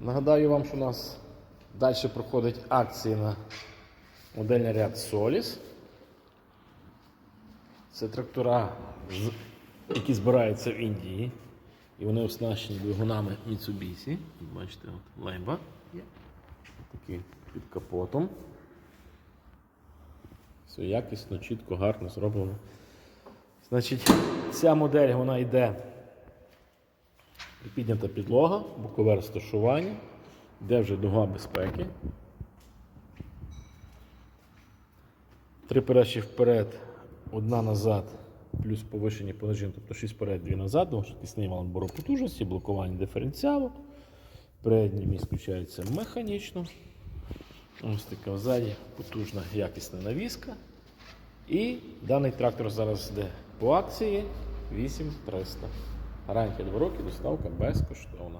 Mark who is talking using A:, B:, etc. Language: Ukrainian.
A: Нагадаю вам, що у нас далі проходить акції на модельний ряд Solis. Це трактора, які збираються в Індії. І вони оснащені двигунами Mitsubishi. Бачите, от лейба є. Такий під капотом. Все якісно, чітко, гарно зроблено. Значить, ця модель вона йде піднята підлога, бокове розташування, йде вже дуга безпеки. Три передачі вперед, одна назад, плюс повишені понижені, тобто 6 вперед, 2 назад, двохшвидкісний вал бору потужності, блокування диференціалу. Передній міст включається механічно. Ось така ззаді потужна якісна навіска. І даний трактор зараз йде по акції 8300. Гарантія 2 роки, доставка безкоштовна.